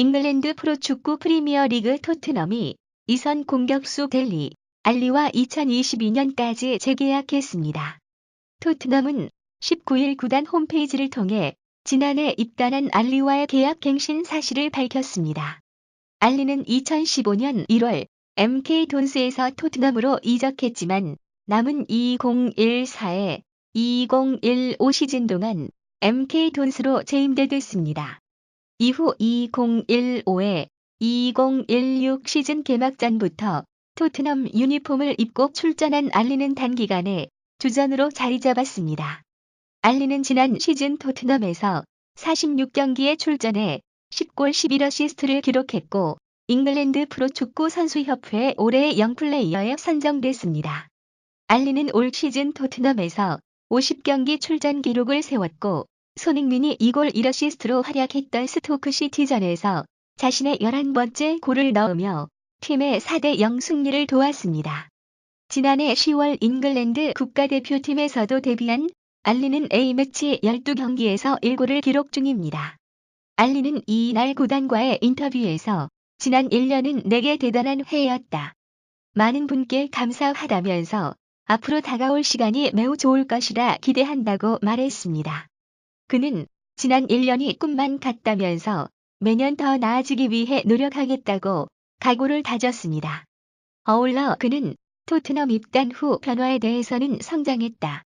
잉글랜드 프로축구 프리미어 리그 토트넘이 이선 공격수 델리 알리와 2022년까지 재계약했습니다. 토트넘은 19일 구단 홈페이지를 통해 지난해 입단한 알리와의 계약 갱신 사실을 밝혔습니다. 알리는 2015년 1월 MK 돈스에서 토트넘으로 이적했지만 남은 2014에 2015 시즌 동안 MK 돈스로 재임대됐습니다. 이후 2015에 2016 시즌 개막전부터 토트넘 유니폼을 입고 출전한 알리는 단기간에 주전으로 자리 잡았습니다. 알리는 지난 시즌 토트넘에서 46경기에 출전해 10골 11어시스트를 기록했고 잉글랜드 프로축구 선수협회 올해의 영플레이어에 선정됐습니다. 알리는 올 시즌 토트넘에서 50경기 출전 기록을 세웠고 손흥민이 2골 1어시스트로 활약했던 스토크 시티전에서 자신의 11번째 골을 넣으며 팀의 4대0 승리를 도왔습니다. 지난해 10월 잉글랜드 국가대표팀에서도 데뷔한 알리는 A매치 12경기에서 1골을 기록 중입니다. 알리는 이날 구단과의 인터뷰에서 지난 1년은 내게 대단한 해였다. 많은 분께 감사하다면서 앞으로 다가올 시간이 매우 좋을 것이라 기대한다고 말했습니다. 그는 지난 1년이 꿈만 같다면서 매년 더 나아지기 위해 노력하겠다고 각오를 다졌습니다. 어울러 그는 토트넘 입단 후 변화에 대해서는 성장했다.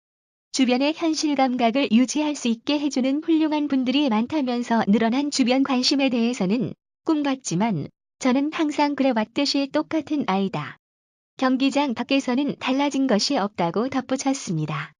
주변의 현실 감각을 유지할 수 있게 해주는 훌륭한 분들이 많다면서 늘어난 주변 관심에 대해서는 꿈 같지만 저는 항상 그래왔듯이 똑같은 아이다. 경기장 밖에서는 달라진 것이 없다고 덧붙였습니다.